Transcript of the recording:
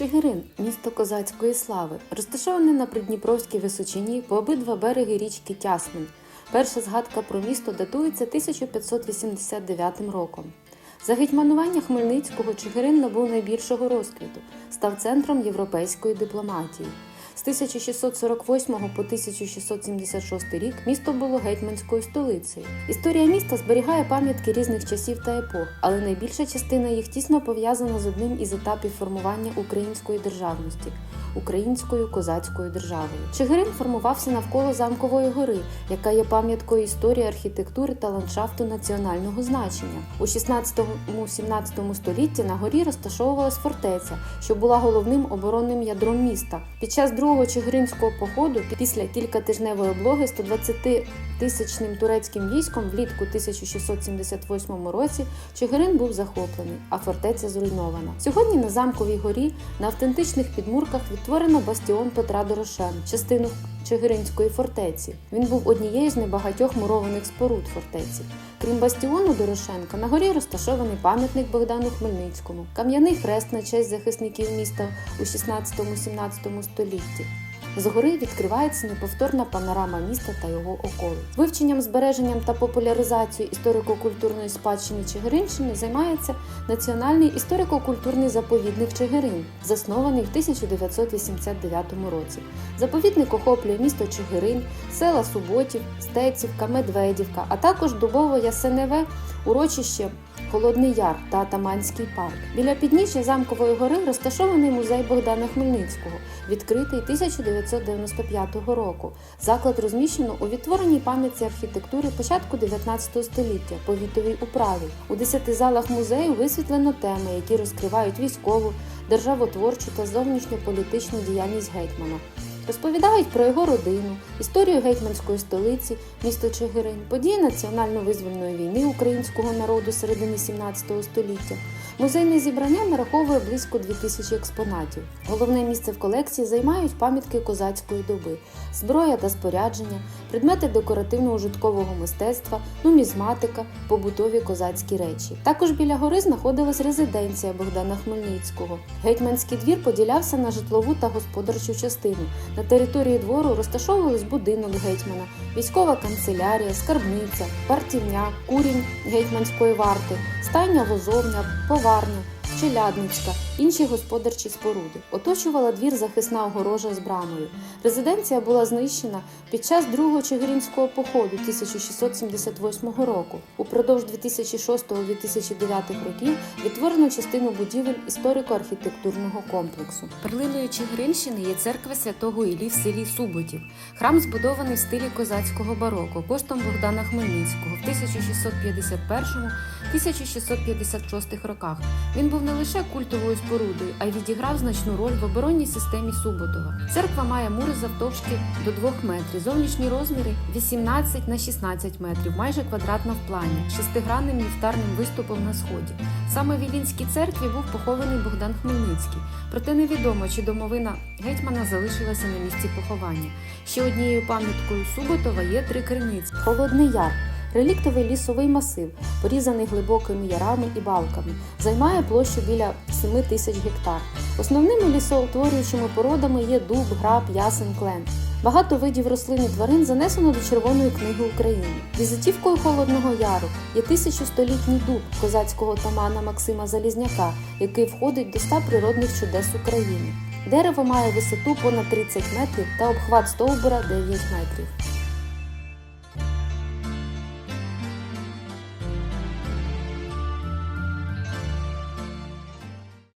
Чигирин місто козацької слави, розташоване на Придніпровській височині по обидва береги річки Тясмин. Перша згадка про місто датується 1589 роком. За гетьманування Хмельницького Чигирин набув найбільшого розквіту, став центром європейської дипломатії. З 1648 по 1676 рік місто було гетьманською столицею. Історія міста зберігає пам'ятки різних часів та епох, але найбільша частина їх тісно пов'язана з одним із етапів формування української державності українською козацькою державою. Чигирин формувався навколо замкової гори, яка є пам'яткою історії архітектури та ландшафту національного значення. У 16-17 столітті на горі розташовувалась фортеця, що була головним оборонним ядром міста. Під час другого чигиринського походу, після кількатижневої облоги 120-тисячним турецьким військом влітку 1678 році Чигирин був захоплений, а фортеця зруйнована. Сьогодні на замковій горі на автентичних підмурках відтворено бастіон Петра Дорошен, частину Чигиринської фортеці. Він був однією з небагатьох мурованих споруд фортеці. Крім бастіону Дорошенка, на горі розташований пам'ятник Богдану Хмельницькому, кам'яний хрест на честь захисників міста у 16-17 столітті. Згори відкривається неповторна панорама міста та його околиць. Вивченням, збереженням та популяризацією історико-культурної спадщини Чигиринщини займається Національний історико-культурний заповідник Чигирин, заснований в 1989 році. Заповідник охоплює місто Чигирин, села Суботів, Стецівка, Медведівка, а також Дубово-Ясеневе, урочище Холодний Яр та Атаманський парк. Біля підніжжя замкової гори розташований музей Богдана Хмельницького, відкритий 1995 року. Заклад розміщено у відтвореній пам'ятці архітектури початку 19 століття повітовій управі. У десяти залах музею висвітлено теми, які розкривають військову, державотворчу та зовнішньополітичну діяльність гетьмана. Розповідають про його родину, історію гетьманської столиці, місто Чигирин, події національно-визвольної війни українського народу середини 17 століття. Музейне зібрання нараховує близько 2000 експонатів. Головне місце в колекції займають пам'ятки козацької доби, зброя та спорядження, предмети декоративно-ужиткового мистецтва, нумізматика, побутові козацькі речі. Також біля гори знаходилась резиденція Богдана Хмельницького. Гетьманський двір поділявся на житлову та господарчу частину. На території двору розташовувались будинок гетьмана, військова канцелярія, скарбниця, партівня, курінь гетьманської варти, стайня возовня, поварня, челядницька, інші господарчі споруди. Оточувала двір захисна огорожа з брамою. Резиденція була знищена під час другого Чигиринського походу 1678 року. Упродовж 2006-2009 років відтворено частину будівель історико-архітектурного комплексу. Перлиною Чигиринщини є церква святого Іллі в селі Суботів. Храм збудований в стилі козацького бароко коштом Богдана Хмельницького в 1651-1656 роках. Він був не лише культовою спорудою, а й відіграв значну роль в оборонній системі Суботова. Церква має мури завтовшки до 2 метрів, зовнішні розміри 18 на 16 метрів, майже квадратна в плані, шестигранним ліфтарним виступом на сході. Саме в Ілінській церкві був похований Богдан Хмельницький. Проте невідомо, чи домовина гетьмана залишилася на місці поховання. Ще однією пам'яткою Суботова є три криниці. Холодний Яр. Реліктовий лісовий масив, порізаний глибокими ярами і балками, займає площу біля 7 тисяч гектар. Основними лісоутворюючими породами є дуб, граб, ясен, клен. Багато видів рослин і тварин занесено до Червоної книги України. Візитівкою Холодного Яру є тисячостолітній дуб козацького тамана Максима Залізняка, який входить до ста природних чудес України. Дерево має висоту понад 30 метрів та обхват стовбура 9 метрів.